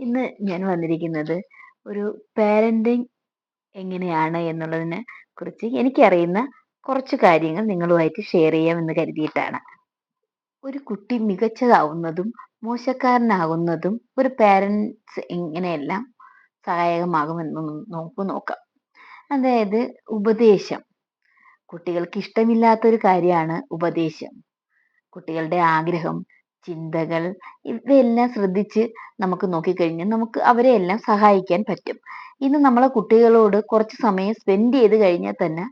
ഇന്ന് ഞാൻ വന്നിരിക്കുന്നത് ഒരു പാരന്റിങ് എങ്ങനെയാണ് എന്നുള്ളതിനെ കുറിച്ച് എനിക്കറിയുന്ന കുറച്ച് കാര്യങ്ങൾ നിങ്ങളുമായിട്ട് ഷെയർ ചെയ്യാമെന്ന് കരുതിയിട്ടാണ്. ഒരു കുട്ടി മികച്ചതാവുന്നതും മോശക്കാരനാകുന്നതും ഒരു പാരൻസ് എങ്ങനെയെല്ലാം സഹായകമാകുമെന്ന് നമുക്ക് നോക്കാം. അതായത് ഉപദേശം. കുട്ടികൾക്ക് ഇഷ്ടമില്ലാത്തൊരു കാര്യമാണ് ഉപദേശം. കുട്ടികളുടെ ആഗ്രഹം ചിന്തകൾ ഇവയെല്ലാം ശ്രദ്ധിച്ച് നമുക്ക് നോക്കിക്കഴിഞ്ഞാൽ നമുക്ക് അവരെ എല്ലാം സഹായിക്കാൻ പറ്റും. ഇന്ന് നമ്മളെ കുട്ടികളോട് കുറച്ച് സമയം സ്പെൻഡ് ചെയ്ത് കഴിഞ്ഞാൽ തന്നെ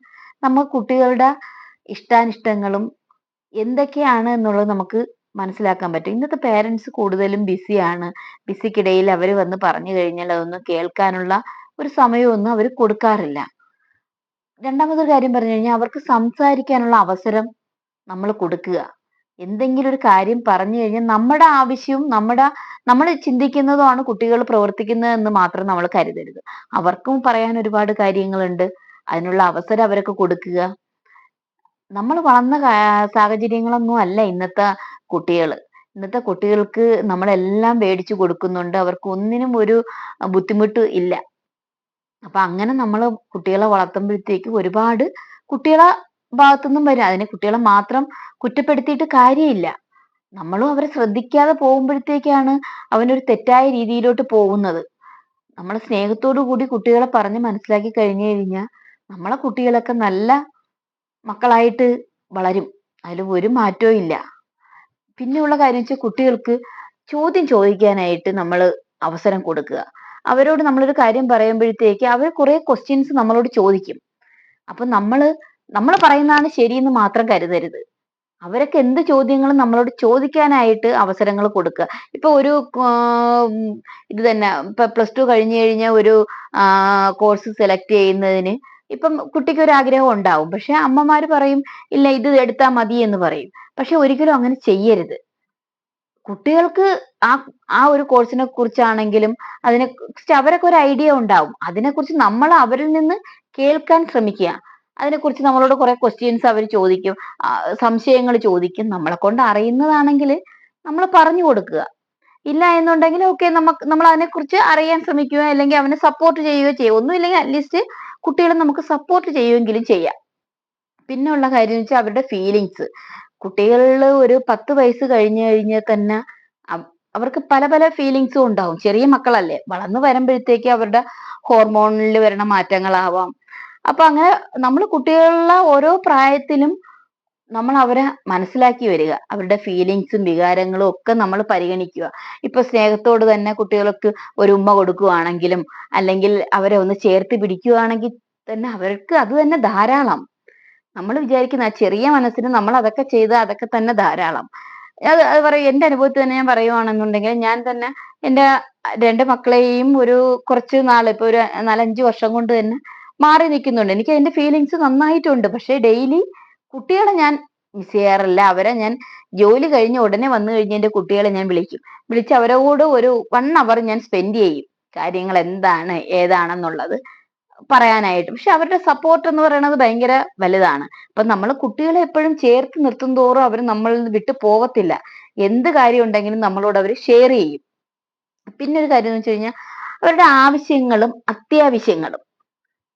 നമ്മൾ കുട്ടികളുടെ ഇഷ്ടാനിഷ്ടങ്ങളും എന്തൊക്കെയാണ് എന്നുള്ളത് നമുക്ക് മനസ്സിലാക്കാൻ പറ്റും. ഇന്നത്തെ പേരൻസ് കൂടുതലും ബിസിയാണ് ബിസിക്കിടയിൽ അവർ വന്ന് പറഞ്ഞു കഴിഞ്ഞാൽ അതൊന്നും കേൾക്കാനുള്ള ഒരു സമയമൊന്നും അവർ കൊടുക്കാറില്ല. രണ്ടാമതൊരു കാര്യം പറഞ്ഞു കഴിഞ്ഞാൽ അവർക്ക് സംസാരിക്കാനുള്ള അവസരം നമ്മൾ കൊടുക്കുക. എന്തെങ്കിലും ഒരു കാര്യം പറഞ്ഞു കഴിഞ്ഞാൽ നമ്മുടെ ആവശ്യവും നമ്മുടെ നമ്മൾ ചിന്തിക്കുന്നതുമാണ് കുട്ടികൾ പ്രവർത്തിക്കുന്നത് എന്ന് മാത്രം നമ്മൾ കരുതരുത്. അവർക്കും പറയാൻ ഒരുപാട് കാര്യങ്ങളുണ്ട്. അതിനുള്ള അവസരം അവരൊക്കെ കൊടുക്കുക. നമ്മൾ വളർന്ന സാഹചര്യങ്ങളൊന്നും അല്ല ഇന്നത്തെ കുട്ടികൾ. ഇന്നത്തെ കുട്ടികൾക്ക് നമ്മളെല്ലാം മേടിച്ചു കൊടുക്കുന്നുണ്ട്. അവർക്ക് ഒന്നിനും ഒരു ബുദ്ധിമുട്ട് ഇല്ല. അപ്പൊ അങ്ങനെ നമ്മൾ കുട്ടികളെ വളർത്തുമ്പോഴത്തേക്ക് ഒരുപാട് കുട്ടികളെ ഭാഗത്തുനിന്നും വരും. അതിനെ കുട്ടികളെ മാത്രം കുറ്റപ്പെടുത്തിയിട്ട് കാര്യമില്ല. നമ്മളും അവരെ ശ്രദ്ധിക്കാതെ പോകുമ്പോഴത്തേക്കാണ് അവനൊരു തെറ്റായ രീതിയിലോട്ട് പോകുന്നത്. നമ്മൾ സ്നേഹത്തോടു കൂടി കുട്ടികളെ പറഞ്ഞ് മനസ്സിലാക്കി കഴിഞ്ഞു കഴിഞ്ഞാൽ നമ്മളെ കുട്ടികളൊക്കെ നല്ല മക്കളായിട്ട് വളരും. അതിൽ ഒരു മാറ്റവും ഇല്ല. പിന്നെയുള്ള കാര്യം വെച്ചാൽ കുട്ടികൾക്ക് ചോദ്യം ചോദിക്കാനായിട്ട് നമ്മൾ അവസരം കൊടുക്കുക. അവരോട് നമ്മളൊരു കാര്യം പറയുമ്പോഴത്തേക്ക് അവർ കുറെ ക്വസ്റ്റ്യൻസ് നമ്മളോട് ചോദിക്കും. അപ്പൊ നമ്മൾ നമ്മൾ പറയുന്നതാണ് ശരിയെന്ന് മാത്രം കരുതരുത്. അവരൊക്കെ എന്ത് ചോദ്യങ്ങളും നമ്മളോട് ചോദിക്കാനായിട്ട് അവസരങ്ങൾ കൊടുക്കുക. ഇപ്പൊ ഒരു ഇത് തന്നെ ഇപ്പൊ പ്ലസ് ടു കഴിഞ്ഞു കഴിഞ്ഞ ഒരു കോഴ്സ് സെലക്ട് ചെയ്യുന്നതിന് ഇപ്പം കുട്ടിക്ക് ഒരു ആഗ്രഹം ഉണ്ടാവും. പക്ഷെ അമ്മമാര് പറയും ഇല്ല ഇത് എടുത്താൽ മതി എന്ന് പറയും. പക്ഷെ ഒരിക്കലും അങ്ങനെ ചെയ്യരുത്. കുട്ടികൾക്ക് ആ ആ ഒരു കോഴ്സിനെ കുറിച്ചാണെങ്കിലും അതിനെ കുറിച്ച് അവരൊക്കെ ഒരു ഐഡിയ ഉണ്ടാവും. അതിനെക്കുറിച്ച് നമ്മൾ അവരിൽ നിന്ന് കേൾക്കാൻ ശ്രമിക്കുക. അതിനെക്കുറിച്ച് നമ്മളോട് കുറെ ക്വസ്റ്റ്യൻസ് അവർ ചോദിക്കും. സംശയങ്ങൾ ചോദിക്കും. നമ്മളെ കൊണ്ട് അറിയുന്നതാണെങ്കിൽ നമ്മൾ പറഞ്ഞു കൊടുക്കുക. ഇല്ല എന്നുണ്ടെങ്കിൽ ഓക്കെ നമുക്ക് നമ്മൾ അതിനെക്കുറിച്ച് അറിയാൻ ശ്രമിക്കുക അല്ലെങ്കിൽ അവനെ സപ്പോർട്ട് ചെയ്യുകയോ ചെയ്യുക ഒന്നുമില്ലെങ്കിൽ അറ്റ്ലീസ്റ്റ് കുട്ടികളെ നമുക്ക് സപ്പോർട്ട് ചെയ്യുമെങ്കിലും ചെയ്യാം. പിന്നെ ഉള്ള കാര്യം വെച്ചാൽ അവരുടെ ഫീലിങ്സ് കുട്ടികളിൽ ഒരു പത്ത് വയസ്സ് കഴിഞ്ഞു കഴിഞ്ഞാൽ തന്നെ അവർക്ക് പല പല ഫീലിങ്സും ഉണ്ടാവും. ചെറിയ മക്കളല്ലേ? വളർന്നു വരുമ്പോഴത്തേക്ക് അവരുടെ ഹോർമോണിൽ വരുന്ന മാറ്റങ്ങളാവാം. അപ്പൊ അങ്ങനെ നമ്മൾ കുട്ടികളുടെ ഓരോ പ്രായത്തിലും നമ്മൾ അവരെ മനസ്സിലാക്കി വരിക. അവരുടെ ഫീലിങ്സും വികാരങ്ങളും ഒക്കെ നമ്മൾ പരിഗണിക്കുക. ഇപ്പൊ സ്നേഹത്തോട് തന്നെ കുട്ടികൾക്ക് ഒരു ഉമ്മ കൊടുക്കുകയാണെങ്കിലും അല്ലെങ്കിൽ അവരെ ഒന്ന് ചേർത്ത് പിടിക്കുകയാണെങ്കിൽ തന്നെ അവർക്ക് അത് തന്നെ ധാരാളം. നമ്മൾ വിചാരിക്കുന്ന ചെറിയ മനസ്സിന് നമ്മൾ അതൊക്കെ ചെയ്ത അതൊക്കെ തന്നെ ധാരാളം. അത് അത് പറയും എന്റെ അനുഭവത്തിൽ തന്നെ ഞാൻ പറയുവാണെന്നുണ്ടെങ്കിൽ ഞാൻ തന്നെ എന്റെ രണ്ട് മക്കളെയും ഒരു കുറച്ച് നാൾ ഇപ്പൊ ഒരു നാലഞ്ച് വർഷം കൊണ്ട് തന്നെ മാറി നിൽക്കുന്നുണ്ട്. എനിക്ക് അതിന്റെ ഫീലിങ്സ് നന്നായിട്ടുണ്ട്. പക്ഷെ ഡെയിലി കുട്ടികളെ ഞാൻ മിസ് ചെയ്യാറില്ല. അവരെ ഞാൻ ജോലി കഴിഞ്ഞ് ഉടനെ വന്നു കഴിഞ്ഞ് എന്റെ കുട്ടികളെ ഞാൻ വിളിക്കും. വിളിച്ച് അവരോട് ഒരു വൺ അവർ ഞാൻ സ്പെൻഡ് ചെയ്യും. കാര്യങ്ങൾ എന്താണ് ഏതാണെന്നുള്ളത് പറയാനായിട്ട്. പക്ഷെ അവരുടെ സപ്പോർട്ട് എന്ന് പറയുന്നത് ഭയങ്കര വലുതാണ്. അപ്പൊ നമ്മൾ കുട്ടികളെ എപ്പോഴും ചേർത്ത് നിർത്തും തോറും അവർ നിന്ന് വിട്ടു പോകത്തില്ല. എന്ത് കാര്യം ഉണ്ടെങ്കിലും നമ്മളോട് അവർ ഷെയർ ചെയ്യും. പിന്നെ ഒരു കാര്യം എന്ന് വെച്ച് കഴിഞ്ഞാൽ അവരുടെ ആവശ്യങ്ങളും അത്യാവശ്യങ്ങളും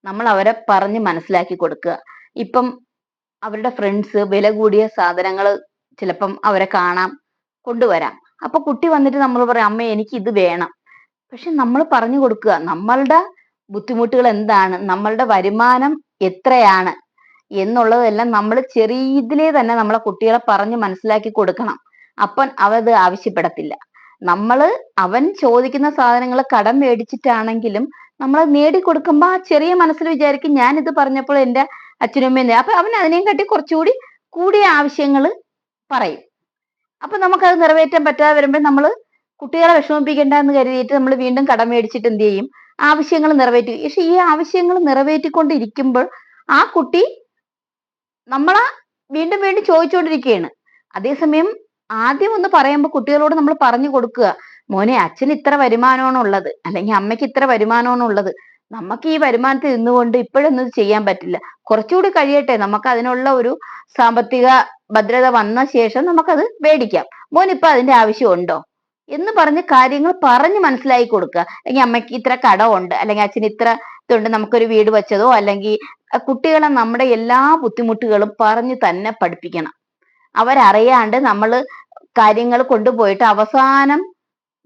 നമ്മൾ അവരെ പറഞ്ഞ് മനസ്സിലാക്കി കൊടുക്കുക. ഇപ്പം അവരുടെ ഫ്രണ്ട്സ് വില കൂടിയ സാധനങ്ങൾ ചിലപ്പം അവരെ കാണാം കൊണ്ടുവരാം. അപ്പൊ കുട്ടി വന്നിട്ട് നമ്മൾ പറയാം അമ്മ എനിക്ക് ഇത് വേണം. പക്ഷെ നമ്മൾ പറഞ്ഞു കൊടുക്കുക നമ്മളുടെ ബുദ്ധിമുട്ടുകൾ എന്താണ് നമ്മളുടെ വരുമാനം എത്രയാണ് എന്നുള്ളതെല്ലാം നമ്മൾ ചെറിയതിലേ തന്നെ നമ്മളെ കുട്ടികളെ പറഞ്ഞ് മനസ്സിലാക്കി കൊടുക്കണം. അപ്പം അവത് ആവശ്യപ്പെടത്തില്ല. നമ്മൾ അവൻ ചോദിക്കുന്ന സാധനങ്ങൾ കടം മേടിച്ചിട്ടാണെങ്കിലും നമ്മൾ നേടിക്കൊടുക്കുമ്പോൾ ആ ചെറിയ മനസ്സിൽ വിചാരിക്കും ഞാൻ ഇത് പറഞ്ഞപ്പോൾ എന്റെ അച്ഛനും അമ്മയും അപ്പൊ അവൻ അതിനെയും കാട്ടി കുറച്ചുകൂടി കൂടിയ ആവശ്യങ്ങൾ പറയും. അപ്പൊ നമുക്കത് നിറവേറ്റാൻ പറ്റാതെ വരുമ്പോൾ നമ്മൾ കുട്ടികളെ വിഷമിപ്പിക്കേണ്ട എന്ന് കരുതിയിട്ട് നമ്മൾ വീണ്ടും കടം മേടിച്ചിട്ട് എന്ത് ചെയ്യും? ആവശ്യങ്ങൾ നിറവേറ്റി. പക്ഷെ ഈ ആവശ്യങ്ങൾ നിറവേറ്റിക്കൊണ്ടിരിക്കുമ്പോൾ ആ കുട്ടി നമ്മളെ വീണ്ടും വീണ്ടും ചോദിച്ചുകൊണ്ടിരിക്കുകയാണ് അതേസമയം ആദ്യം ഒന്ന് പറയുമ്പോൾ കുട്ടികളോട് നമ്മൾ പറഞ്ഞു കൊടുക്കുക. മോനെ അച്ഛന് ഇത്ര വരുമാനമാണ് ഉള്ളത്. അല്ലെങ്കിൽ അമ്മയ്ക്ക് ഇത്ര വരുമാനമാണ് ഉള്ളത്. നമുക്ക് ഈ വരുമാനത്തിൽ നിന്നുകൊണ്ട് ഇപ്പോഴൊന്നും ചെയ്യാൻ പറ്റില്ല. കുറച്ചുകൂടി കഴിയട്ടെ നമുക്ക് അതിനുള്ള ഒരു സാമ്പത്തിക ഭദ്രത വന്ന ശേഷം നമുക്കത് മേടിക്കാം. മോൻ ഇപ്പൊ അതിന്റെ ആവശ്യമുണ്ടോ? എന്ന് പറഞ്ഞ് കാര്യങ്ങൾ പറഞ്ഞ് മനസ്സിലാക്കി കൊടുക്കുക. അല്ലെങ്കിൽ അമ്മയ്ക്ക് ഇത്ര കടമുണ്ട് അല്ലെങ്കിൽ അച്ഛന് ഇത്ര ഇതുണ്ട് നമുക്കൊരു വീട് വെച്ചതോ അല്ലെങ്കിൽ കുട്ടികളെ നമ്മുടെ എല്ലാ ബുദ്ധിമുട്ടുകളും പറഞ്ഞ് തന്നെ പഠിപ്പിക്കണം. അവരറിയാണ്ട് നമ്മൾ കാര്യങ്ങൾ കൊണ്ടുപോയിട്ട് അവസാനം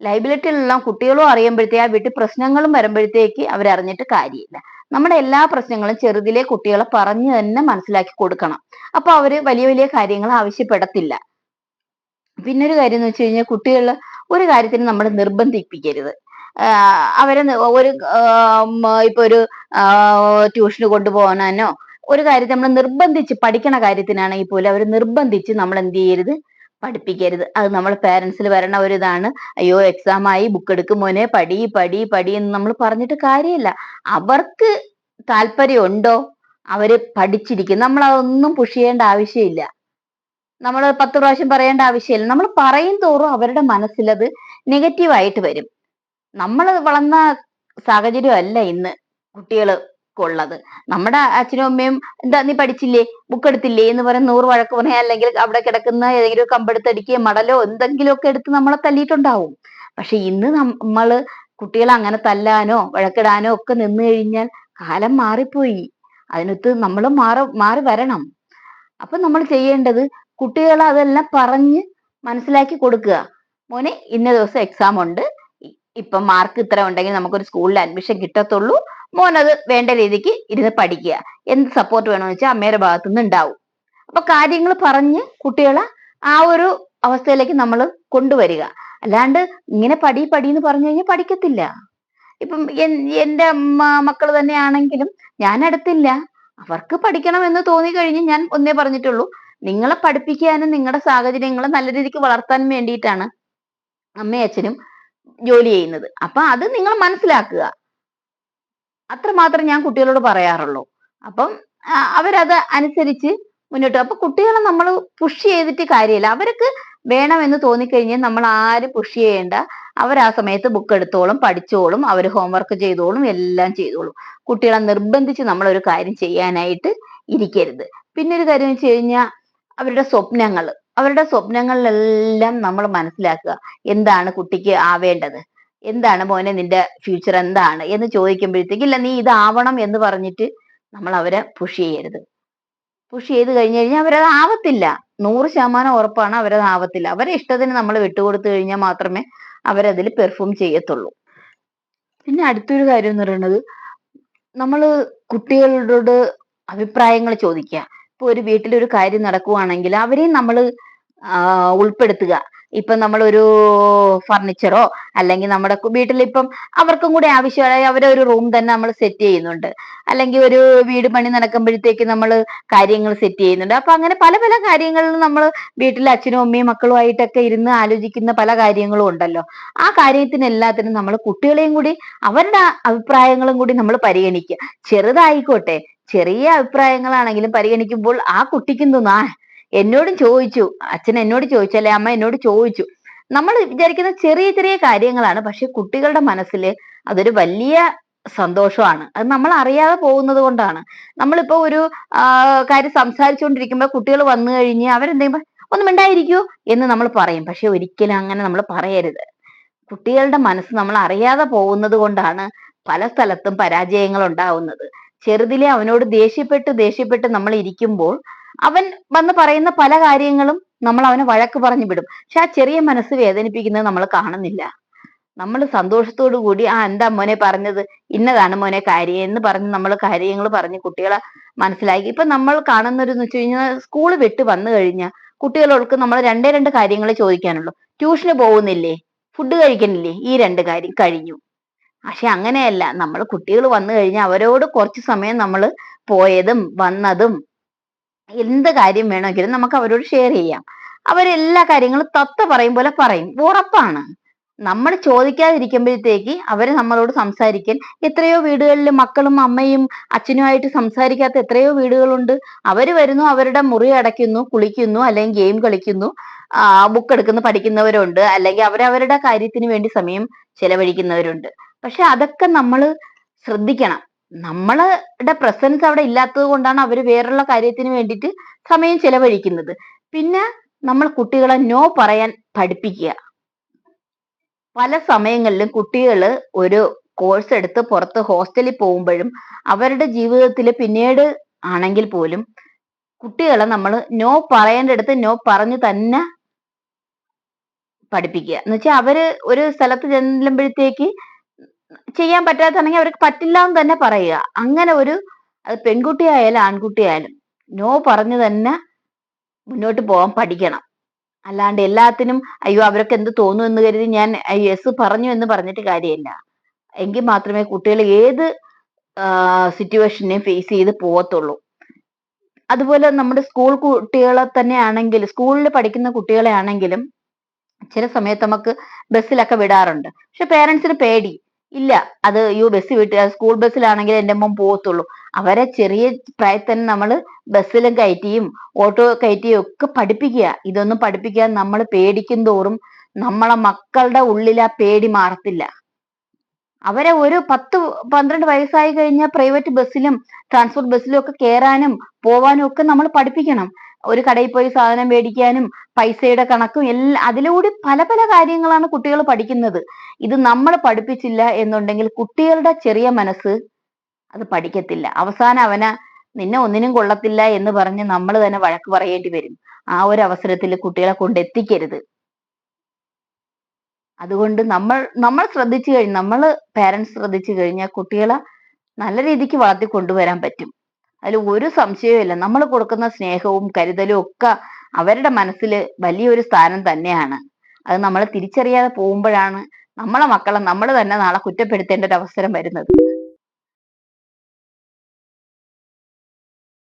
ലൈബിലിറ്റിയിലുള്ള കുട്ടികളും അറിയുമ്പോഴത്തേ ആ വീട്ടിൽ പ്രശ്നങ്ങളും വരുമ്പോഴത്തേക്ക് അവരറിഞ്ഞിട്ട് കാര്യമില്ല. നമ്മുടെ എല്ലാ പ്രശ്നങ്ങളും ചെറുതിലെ കുട്ടികളെ പറഞ്ഞു തന്നെ മനസ്സിലാക്കി കൊടുക്കണം. അപ്പൊ അവർ വലിയ വലിയ കാര്യങ്ങൾ ആവശ്യപ്പെടത്തില്ല. പിന്നൊരു കാര്യം എന്ന് വെച്ച് കഴിഞ്ഞാൽ കുട്ടികൾ ഒരു കാര്യത്തിന് നമ്മൾ നിർബന്ധിപ്പിക്കരുത്. അവരെ ഒരു ഇപ്പൊ ഒരു ട്യൂഷന് കൊണ്ടുപോകാനോ ഒരു കാര്യത്തെ നമ്മൾ നിർബന്ധിച്ച് പഠിക്കണ കാര്യത്തിനാണെങ്കിൽ പോലും അവർ നിർബന്ധിച്ച് നമ്മൾ എന്ത് ചെയ്യരുത്? പഠിപ്പിക്കരുത്. അത് നമ്മൾ പേരൻസിൽ വരണ ഒരു ഇതാണ് അയ്യോ എക്സാം ആയി ബുക്ക് എടുക്കും മോനെ പടി പടി പടി എന്ന് നമ്മൾ പറഞ്ഞിട്ട് കാര്യമില്ല. അവർക്ക് താല്പര്യമുണ്ടോ? അവർ പഠിച്ചിരിക്കും നമ്മൾ അതൊന്നും പുഷ് ചെയ്യേണ്ട ആവശ്യമില്ല. നമ്മൾ പത്ത് പ്രാവശ്യം പറയേണ്ട ആവശ്യമില്ല. നമ്മൾ പറയും തോറും അവരുടെ മനസ്സിലത് നെഗറ്റീവായിട്ട് വരും. നമ്മൾ വളർന്ന സാഹചര്യമല്ല ഇന്ന്. കുട്ടികൾ ഉള്ളത്. നമ്മുടെ അച്ഛനും അമ്മയും എന്താ നീ പഠിച്ചില്ലേ? ബുക്ക് എടുത്തില്ലേ? എന്ന് പറഞ്ഞ് നൂറ് വഴക്ക് പറയാ അല്ലെങ്കിൽ അവിടെ കിടക്കുന്ന ഏതെങ്കിലും കമ്പെടുത്തടിക്കുകയോ മടലോ എന്തെങ്കിലുമൊക്കെ എടുത്ത് നമ്മളെ തല്ലിയിട്ടുണ്ടാവും. പക്ഷെ ഇന്ന് നമ്മൾ കുട്ടികളെ അങ്ങനെ തല്ലാനോ വഴക്കിടാനോ ഒക്കെ നിന്ന് കഴിഞ്ഞാൽ കാലം മാറിപ്പോയി. അതിനൊത്ത് നമ്മൾ മാറി മാറി വരണം. അപ്പൊ നമ്മൾ ചെയ്യേണ്ടത് കുട്ടികളെ അതെല്ലാം പറഞ്ഞ് മനസ്സിലാക്കി കൊടുക്കുക. മോനെ ഇന്ന ദിവസം എക്സാം ഉണ്ട്. ഇപ്പം മാർക്ക് ഇത്ര ഉണ്ടെങ്കിൽ നമുക്കൊരു സ്കൂളിൽ അഡ്മിഷൻ കിട്ടത്തുള്ളൂ. മോൻ അത് വേണ്ട രീതിക്ക് ഇരുന്ന് പഠിക്കുക. എന്ത് സപ്പോർട്ട് വേണമെന്ന് വെച്ചാൽ അമ്മയുടെ ഭാഗത്തു നിന്ന് ഉണ്ടാവും. അപ്പൊ കാര്യങ്ങൾ പറഞ്ഞ് കുട്ടികളെ ആ ഒരു അവസ്ഥയിലേക്ക് നമ്മൾ കൊണ്ടുവരിക. അല്ലാണ്ട് ഇങ്ങനെ പടി പടി എന്ന് പറഞ്ഞു കഴിഞ്ഞാൽ പഠിക്കത്തില്ല. ഇപ്പം എന്റെ മക്കൾ തന്നെയാണെങ്കിലും ഞാൻ അടുത്തില്ല. അവർക്ക് പഠിക്കണം എന്ന് തോന്നി കഴിഞ്ഞ് ഞാൻ ഒന്നേ പറഞ്ഞിട്ടുള്ളൂ. നിങ്ങളെ പഠിപ്പിക്കാനും നിങ്ങളുടെ സാഹചര്യങ്ങളെ നല്ല രീതിക്ക് വളർത്താൻ വേണ്ടിയിട്ടാണ് അമ്മയും അച്ഛനും ജോലി ചെയ്യുന്നത്. അപ്പൊ അത് നിങ്ങൾ മനസ്സിലാക്കുക. അത്രമാത്രം ഞാൻ കുട്ടികളോട് പറയാറുള്ളൂ. അപ്പം അവരത് അനുസരിച്ച് മുന്നോട്ട് അപ്പൊ കുട്ടികളെ നമ്മൾ പുഷ് ചെയ്തിട്ട് കാര്യമില്ല. അവർക്ക് വേണമെന്ന് തോന്നിക്കഴിഞ്ഞാൽ നമ്മൾ ആരും പുഷ് ചെയ്യേണ്ട. അവർ ആ സമയത്ത് ബുക്ക് എടുത്തോളും പഠിച്ചോളും അവർ ഹോംവർക്ക് ചെയ്തോളും എല്ലാം ചെയ്തോളും. കുട്ടികളെ നിർബന്ധിച്ച് നമ്മൾ ഒരു കാര്യം ചെയ്യാനായിട്ട് ഇരിക്കരുത്. പിന്നെ ഒരു കാര്യം വെച്ച് കഴിഞ്ഞാൽ അവരുടെ സ്വപ്നങ്ങൾ അവരുടെ സ്വപ്നങ്ങളിലെല്ലാം നമ്മൾ മനസ്സിലാക്കുക. എന്താണ് കുട്ടിക്ക് ആവേണ്ടത്? എന്താണ് മോനെ നിന്റെ ഫ്യൂച്ചർ എന്താണ് എന്ന് ചോദിക്കുമ്പോഴത്തേക്ക് ഇല്ല നീ ഇതാവണം എന്ന് പറഞ്ഞിട്ട് നമ്മൾ അവരെ പുഷ് ചെയ്യരുത്. പുഷ് ചെയ്ത് കഴിഞ്ഞു കഴിഞ്ഞാൽ അവരത് ആവത്തില്ല. നൂറ് ശതമാനം ഉറപ്പാണ് അവരത് ആവത്തില്ല. അവരെ ഇഷ്ടത്തിന് നമ്മൾ വിട്ടുകൊടുത്തു കഴിഞ്ഞാൽ മാത്രമേ അവരതിൽ പെർഫോം ചെയ്യത്തുള്ളൂ. പിന്നെ അടുത്തൊരു കാര്യം എന്ന് പറയുന്നത് നമ്മൾ കുട്ടികളോട് അഭിപ്രായങ്ങൾ ചോദിക്കുക. ഇപ്പൊ ഒരു വീട്ടിൽ ഒരു കാര്യം നടക്കുവാണെങ്കിൽ അവരെയും നമ്മൾ ഉൾപ്പെടുത്തുക. ഇപ്പൊ ഒരു ഫർണിച്ചറോ അല്ലെങ്കിൽ നമ്മുടെ വീട്ടിൽ ഇപ്പം അവർക്കും കൂടി ആവശ്യമായ അവരെ ഒരു റൂം തന്നെ നമ്മൾ സെറ്റ് ചെയ്യുന്നുണ്ട്. അല്ലെങ്കിൽ ഒരു വീട് പണി നടക്കുമ്പോഴത്തേക്ക് നമ്മൾ കാര്യങ്ങൾ സെറ്റ് ചെയ്യുന്നുണ്ട്. അപ്പൊ അങ്ങനെ പല പല കാര്യങ്ങളിലും നമ്മൾ വീട്ടിലെ അച്ഛനും അമ്മയും മക്കളുമായിട്ടൊക്കെ ഇരുന്ന് ആലോചിക്കുന്ന പല കാര്യങ്ങളും ഉണ്ടല്ലോ. ആ കാര്യത്തിനെല്ലാത്തിനും നമ്മൾ കുട്ടികളെയും കൂടി അവരുടെ അഭിപ്രായങ്ങളും കൂടി നമ്മൾ പരിഗണിക്കുക ചെറുതായിക്കോട്ടെ ചെറിയ അഭിപ്രായങ്ങളാണെങ്കിലും പരിഗണിക്കുമ്പോൾ ആ കുട്ടിക്കും തോന്നാ എന്നോടും ചോദിച്ചു. അച്ഛൻ എന്നോട് ചോദിച്ചു അല്ലെ അമ്മ എന്നോട് ചോദിച്ചു. നമ്മൾ വിചാരിക്കുന്ന ചെറിയ ചെറിയ കാര്യങ്ങളാണ്. പക്ഷെ കുട്ടികളുടെ മനസ്സിൽ അതൊരു വലിയ സന്തോഷമാണ്. അത് നമ്മൾ അറിയാതെ പോകുന്നത് കൊണ്ടാണ്. നമ്മളിപ്പോ ഒരു കാര്യം സംസാരിച്ചുകൊണ്ടിരിക്കുമ്പോൾ കുട്ടികൾ വന്നു കഴിഞ്ഞ് അവരെന്തെങ്കിലും ഒന്നും മിണ്ടായിരിക്കൂ എന്ന് നമ്മൾ പറയും. പക്ഷെ ഒരിക്കലും അങ്ങനെ നമ്മൾ പറയരുത്. കുട്ടികളുടെ മനസ്സ് നമ്മൾ അറിയാതെ പോകുന്നത് കൊണ്ടാണ് പല സ്ഥലത്തും പരാജയങ്ങൾ ഉണ്ടാവുന്നത്. ചെറുതിലെ അവനോട് ദേഷ്യപ്പെട്ട് ദേഷ്യപ്പെട്ട് നമ്മൾ ഇരിക്കുമ്പോൾ അവൻ വന്ന് പറയുന്ന പല കാര്യങ്ങളും നമ്മൾ അവനെ വഴക്ക് പറഞ്ഞു വിടും. പക്ഷെ ആ ചെറിയ മനസ്സ് വേദനിപ്പിക്കുന്നത് നമ്മൾ കാണുന്നില്ല. നമ്മൾ സന്തോഷത്തോടു കൂടി ആ എന്താ മോനെ പറഞ്ഞത്? ഇന്നതാണ് മോനെ കാര്യം എന്ന് പറഞ്ഞ് നമ്മൾ കാര്യങ്ങൾ പറഞ്ഞ് കുട്ടികളെ മനസ്സിലാക്കി. ഇപ്പൊ നമ്മൾ കാണുന്നൊരു വെച്ച് കഴിഞ്ഞാൽ സ്കൂൾ വിട്ട് വന്നു കഴിഞ്ഞാൽ കുട്ടികളോൾക്ക് നമ്മൾ രണ്ടേ രണ്ട് കാര്യങ്ങൾ ചോദിക്കാനുള്ളൂ. ട്യൂഷന് പോകുന്നില്ലേ? ഫുഡ് കഴിക്കണില്ലേ ഈ രണ്ട് കാര്യം കഴിഞ്ഞു. പക്ഷെ അങ്ങനെയല്ല. നമ്മൾ കുട്ടികൾ വന്നു കഴിഞ്ഞാൽ അവരോട് കുറച്ച് സമയം നമ്മൾ പോയതും വന്നതും എന്ത് കാര്യം വേണമെങ്കിലും നമുക്ക് അവരോട് ഷെയർ ചെയ്യാം. അവരെല്ലാ കാര്യങ്ങളും തത്ത പറയും പോലെ പറയും. ഉറപ്പാണ്. നമ്മൾ ചോദിക്കാതിരിക്കുമ്പോഴത്തേക്ക് അവർ നമ്മളോട് സംസാരിക്കാൻ എത്രയോ വീടുകളിൽ മക്കളും അമ്മയും അച്ഛനുമായിട്ട് സംസാരിക്കാത്ത എത്രയോ വീടുകളുണ്ട്. അവർ വരുന്നു അവരുടെ മുറി അടയ്ക്കുന്നു കുളിക്കുന്നു അല്ലെങ്കിൽ ഗെയിം കളിക്കുന്നു ആ ബുക്ക് എടുക്കുന്നു പഠിക്കുന്നവരുണ്ട് അല്ലെങ്കിൽ അവരവരുടെ കാര്യത്തിന് വേണ്ടി സമയം ചെലവഴിക്കുന്നവരുണ്ട്. പക്ഷെ അതൊക്കെ നമ്മൾ ശ്രദ്ധിക്കണം. നമ്മളുടെ പ്രസൻസ് അവിടെ ഇല്ലാത്തത് കൊണ്ടാണ് അവർ വേറുള്ള കാര്യത്തിന് വേണ്ടിയിട്ട് സമയം ചെലവഴിക്കുന്നത്. പിന്നെ നമ്മൾ കുട്ടികളെ നോ പറയാൻ പഠിപ്പിക്കുക. പല സമയങ്ങളിലും കുട്ടികൾ ഒരു കോഴ്സ് എടുത്ത് പുറത്ത് ഹോസ്റ്റലിൽ പോകുമ്പോഴും അവരുടെ ജീവിതത്തിൽ പിന്നീട് ആണെങ്കിൽ പോലും കുട്ടികളെ നമ്മൾ നോ പറയേണ്ടടുത്ത് നോ പറഞ്ഞു തന്നെ പഠിപ്പിക്കുക. എന്ന് വെച്ചാൽ അവർ ഒരു സ്ഥലത്ത് ചെല്ലുമ്പോഴത്തേക്ക് ചെയ്യാൻ പറ്റാത്തതാണെങ്കിൽ അവർക്ക് പറ്റില്ല എന്ന് തന്നെ പറയുക. അങ്ങനെ ഒരു അത് പെൺകുട്ടിയായാലും ആൺകുട്ടിയായാലും നോ പറഞ്ഞു തന്നെ മുന്നോട്ട് പോകാൻ പഠിക്കണം. അല്ലാണ്ട് എല്ലാത്തിനും അയ്യോ അവരൊക്കെ എന്ത് തോന്നും എന്ന് കരുതി ഞാൻ യെസ് പറഞ്ഞു എന്ന് പറഞ്ഞിട്ട് കാര്യമില്ല. എങ്കിൽ മാത്രമേ കുട്ടികൾ ഏത് സിറ്റുവേഷനെയും ഫേസ് ചെയ്ത് പോകത്തുള്ളൂ അതുപോലെ നമ്മുടെ സ്കൂൾ കുട്ടികളെ തന്നെ ആണെങ്കിൽ സ്കൂളിൽ പഠിക്കുന്ന കുട്ടികളെ ആണെങ്കിലും ചില സമയത്ത് നമുക്ക് ബസ്സിലൊക്കെ വിടാറുണ്ട്. പക്ഷെ പേരൻസിന് പേടി. ഇല്ല അത് അയ്യോ ബസ് വിട്ട് സ്കൂൾ ബസ്സിലാണെങ്കിൽ എന്റെ മോൻ പോകത്തുള്ളൂ അവരെ ചെറിയ പ്രായത്തിൽ തന്നെ നമ്മൾ ബസ്സിലും കയറ്റിയും ഓട്ടോ കയറ്റിയും ഒക്കെ പഠിപ്പിക്കുക. ഇതൊന്നും പഠിപ്പിക്കാൻ നമ്മൾ പേടിക്കും തോറും നമ്മളെ മക്കളുടെ ഉള്ളിൽ ആ പേടി മാറത്തില്ല. അവരെ ഒരു പത്ത് പന്ത്രണ്ട് വയസ്സായി കഴിഞ്ഞാൽ പ്രൈവറ്റ് ബസ്സിലും ട്രാൻസ്പോർട്ട് ബസ്സിലും ഒക്കെ കയറാനും പോവാനും ഒക്കെ നമ്മൾ പഠിപ്പിക്കണം. ഒരു കടയിൽ പോയി സാധനം മേടിക്കാനും പൈസയുടെ കണക്കും എല്ലാം അതിലൂടെ പല പല കാര്യങ്ങളാണ് കുട്ടികൾ പഠിക്കുന്നത്. ഇത് നമ്മൾ പഠിപ്പിച്ചില്ല എന്നുണ്ടെങ്കിൽ കുട്ടികളുടെ ചെറിയ മനസ്സ് അത് പഠിക്കത്തില്ല. അവസാനം അവന നിന്നെ ഒന്നിനും കൊള്ളത്തില്ല എന്ന് പറഞ്ഞ് നമ്മൾ തന്നെ വഴക്ക് പറയേണ്ടി വരും. ആ ഒരു അവസരത്തിൽ കുട്ടികളെ കൊണ്ട് എത്തിക്കരുത്. അതുകൊണ്ട് നമ്മൾ നമ്മൾ ശ്രദ്ധിച്ചു കഴിഞ്ഞ് നമ്മൾ പാരന്റ്സ് ശ്രദ്ധിച്ചു കഴിഞ്ഞാൽ കുട്ടികളെ നല്ല രീതിക്ക് വളർത്തി കൊണ്ടുവരാൻ പറ്റും. അതിൽ ഒരു സംശയവുമില്ല നമ്മൾ കൊടുക്കുന്ന സ്നേഹവും കരുതലും ഒക്കെ അവരുടെ മനസ്സിൽ വലിയൊരു സ്ഥാനം തന്നെയാണ്. അത് നമ്മൾ തിരിച്ചറിയാതെ പോകുമ്പോഴാണ് നമ്മളെ മക്കളെ നമ്മൾ തന്നെ നാളെ കുറ്റപ്പെടുത്തേണ്ട ഒരു അവസരം വരുന്നത്.